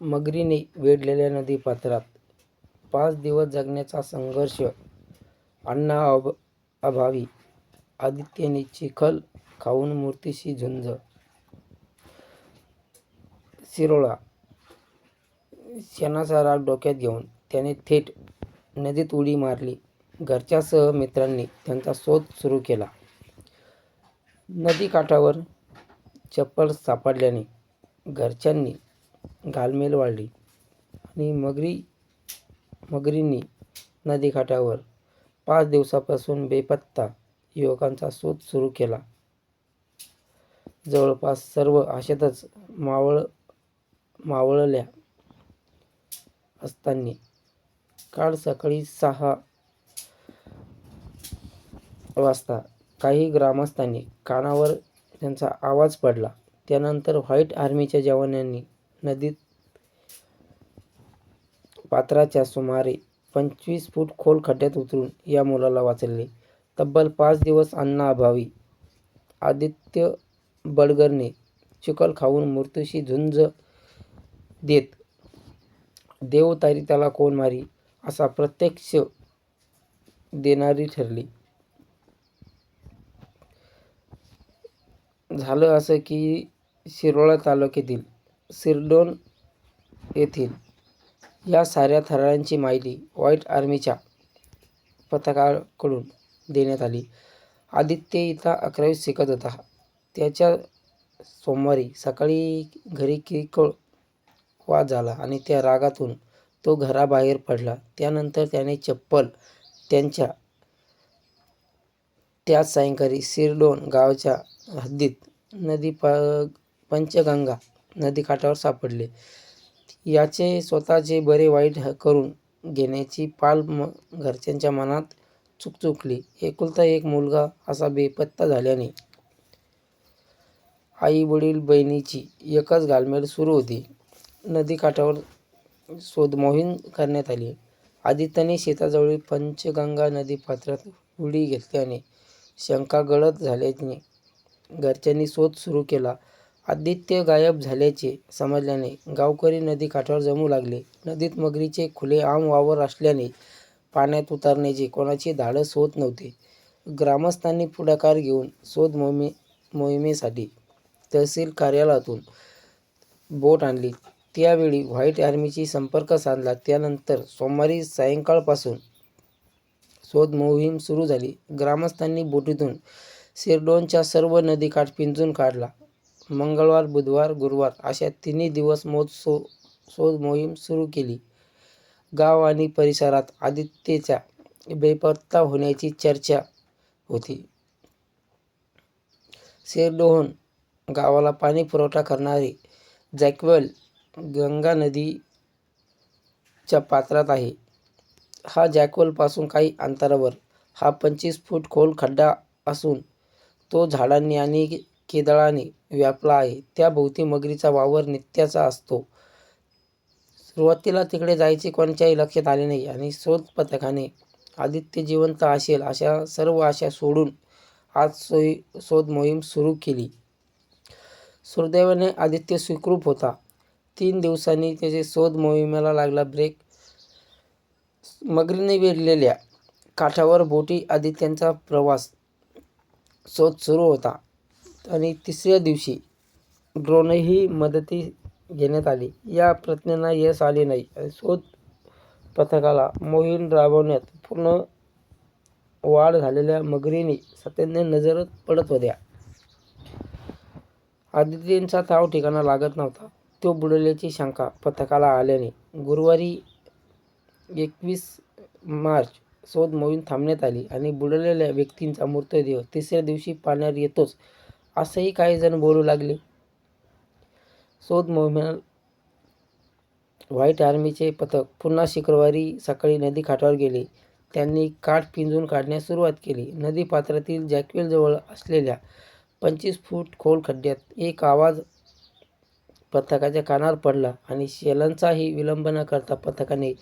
मगरीने वेढलेल्या नदीपात्रात पाच दिवस जगण्याचा संघर्ष अन्ना अभावी आदित्यने चिखल खाऊन मूर्तीशी झुंज. शिरोळा शेणाचा राग डोक्यात घेऊन त्याने थेट नदीत उडी मारली. घरच्यासह मित्रांनी त्यांचा शोध सुरू केला. नदीकाठावर चप्पल सापडल्याने घरच्यांनी घालमेल वाढली आणि मगरी मगरींनी नदीकाठावर पाच दिवसापासून बेपत्ता युवकांचा शोध सुरू केला. जवळपास सर्व आशेतच मावळ मावळल्या असताना काल सकाळी सहा वाजता काही ग्रामस्थांनी कानावर त्यांचा आवाज पडला. त्यानंतर व्हाईट आर्मीच्या जवानांनी नदीत पात्राच्या सुमारे पंचवीस फूट खोल खड्ड्यात उतरून या मुलाला वाचवले तब्बल पाच दिवस अन्नाअभावी आदित्य बडगरने चिखल खाऊन मृत्यूशी झुंज देत देव तारी त्याला कोण मारी? असा प्रत्यक्ष देणारी ठरली. झालं असं की शिरोळा तालुक्यातील सिरडोन येथील या साऱ्या थरारांची माहिती व्हाईट आर्मीच्या पथकाकडून देण्यात आली. आदित्य इथं अकरावीत शिकत होता. त्याच्या सोमवारी सकाळी घरी किरकोळ वाद झाला आणि त्या रागातून तो घराबाहेर पडला. त्यानंतर त्याने चप्पल त्यांच्या त्याच सायंकाळी सिरडोन गावाच्या हद्दीत नदी प पंचगंगा नदीकाठावर सापडले. याचे स्वतःचे बरे वाईट करून घेण्याची पाल म घरच्यांच्या मनात चुकचुकली एकुलता एक मुलगा असा बेपत्ता झाल्याने आई वडील बहिणीची एकच घालमेल सुरू होती. नदीकाठावर शोधमोहीम करण्यात आली. आदित्यने शेताजवळील पंचगंगा नदीपात्रात उडी घेतल्याने शंका गळत झाल्याने घरच्यांनी शोध सुरू केला. आदित्य गायब झाल्याचे समजल्याने गावकरी नदीकाठावर जमू लागले. नदीत मगरीचे खुलेआम वावर असल्याने पाण्यात उतरण्याचे कोणाचे धाडस होत नव्हते. ग्रामस्थांनी पुढाकार घेऊन शोध मोहिमे मोहिमेसाठी तहसील कार्यालयातून बोट आणली. त्यावेळी व्हाईट आर्मीशी संपर्क साधला. त्यानंतर सोमवारी सायंकाळपासून शोध मोहीम सुरू झाली. ग्रामस्थांनी बोटीतून सिरडोनच्या सर्व नदीकाठ पिंजून काढला. मंगळवार बुधवार गुरुवार अशा तिन्ही दिवस मोज सो शोध मोहीम सुरू केली. गाव आणि परिसरात आदित्यच्या बेपत्ता होण्याची चर्चा होती. शेरडोहन गावाला पाणी पुरवठा करणारी जॅकवेल गंगा नदीच्या पात्रात आहे. हा जॅकवेलपासून काही अंतरावर हा पंचवीस फूट खोल खड्डा असून तो झाडांनी आणि केदळाने व्यापला आहे. त्याभोवती मगरीचा वावर नित्याचा असतो. सुरुवातीला तिकडे जायचे कोणाच्याही लक्षात आले नाही आणि शोध पथकाने आदित्य जिवंत असेल अशा सर्व आशा सोडून आज सोयी शोध मोहीम सुरू केली. सुदैवाने आदित्य स्वीकृत होता. तीन दिवसांनी त्याचे शोध मोहिमेला लागला ब्रेक. मगरीने वेढलेल्या काठावर बोटी आदित्यांचा प्रवास. शोध सुरू होता. आणि तिसऱ्या दिवशी ड्रोनही मदती घेण्यात आली. या प्रयत्नांना यश आले नाही. आणि शोध पथकाला मोहीम राबवण्यात पूर्ण वाढ झालेल्या मगरीने सातत्याने नजर पडत होत्या. आदित्यचा ठाव ठिकाणा लागत नव्हता. तो बुडवल्याची शंका पथकाला आल्याने गुरुवारी एकवीस मार्च शोध मोहीम थांबण्यात आली आणि बुडलेल्या व्यक्तींचा मृतदेह तिसऱ्या दिवशी पाण्यावर येतोच असंही काही जण बोलू लागले. शोध मोहिमेला व्हाईट आर्मीचे पथक पुन्हा शुक्रवारी सकाळी नदी काठावर गेले. त्यांनी काठ पिंजून काढण्यास सुरुवात केली. नदी पात्रातील जॅकवेलजवळ असलेल्या पंचवीस फूट खोल खड्ड्यात एक आवाज पथकाच्या कानावर पडला आणि शेलांचाही विलंब न करता पथकाने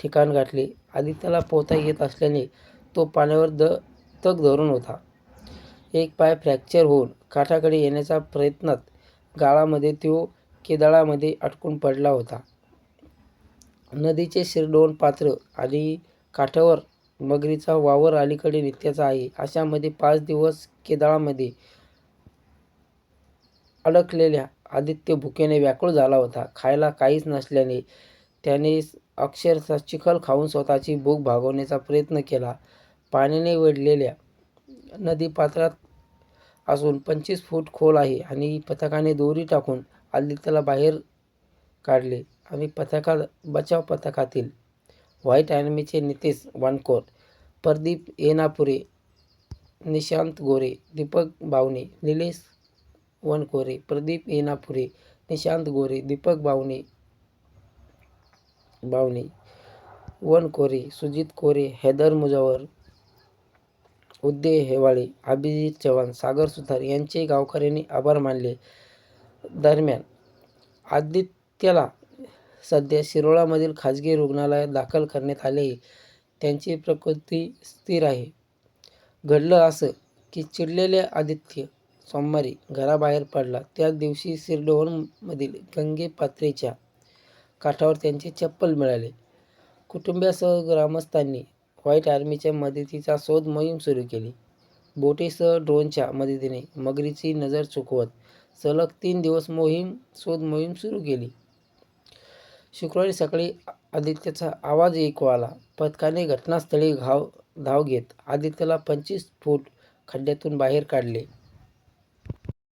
ठिकाण गाठले. आदित्यला पोहता येत असल्याने तो पाण्यावर द तग धरून होता. एक पाय फ्रॅक्चर होऊन काठाकडे येण्याच्या प्रयत्नात गाळामध्ये तो केदळामध्ये अडकून पडला होता. नदीचे शिरडोन पात्र आणि काठावर मगरीचा वावर अलीकडे नित्याचा आहे. अशामध्ये पाच दिवस केदाळामध्ये अडकलेल्या आदित्य भुकेने व्याकुळ झाला होता. खायला काहीच नसल्याने त्याने अक्षरशः चिखल खाऊन स्वतःची भूक भागवण्याचा प्रयत्न केला. पाण्याने वेढलेल्या नदीपात्रात असून पंचवीस फूट खोल आहे आणि पथकाने दोरी टाकून आदित्यला बाहेर काढले. आणि पथका बचाव पथकातील व्हाईट आर्मीचे नितेश वानकोर प्रदीप येनापुरे निशांत गोरे दीपक बावणे निलेश वनकोरे प्रदीप येनापुरे निशांत गोरे दीपक बावणे बावणे वनकोरे सुजित कोरे हैदर मुजावर उदय हेवाळे अभिजित चव्हाण सागर सुतार यांचे गावकऱ्यांनी आभार मानले. दरम्यान आदित्यला सध्या शिरोळामधील खाजगी रुग्णालयात दाखल करण्यात आले त्यांची प्रकृती स्थिर आहे. घडलं असं की चिडलेले आदित्य सोमवारी घराबाहेर पडला. त्याच दिवशी सिरडोहनमधील गंगे पात्रेच्या काठावर त्यांचे चप्पल मिळाले. कुटुंबियासह ग्रामस्थांनी व्हाईट आर्मीच्या मदतीचा शोध मोहीम सुरू केली. बोटीसह ड्रोनच्या मदतीने मगरीची नजर चुकवत सलग तीन दिवस मोहीम शोध मोहीम सुरू केली. शुक्रवारी सकाळी आदित्यचा आवाज ऐकू आला. पथकाने घटनास्थळी घाव धाव घेत आदित्यला पंचवीस फूट खड्ड्यातून बाहेर काढले.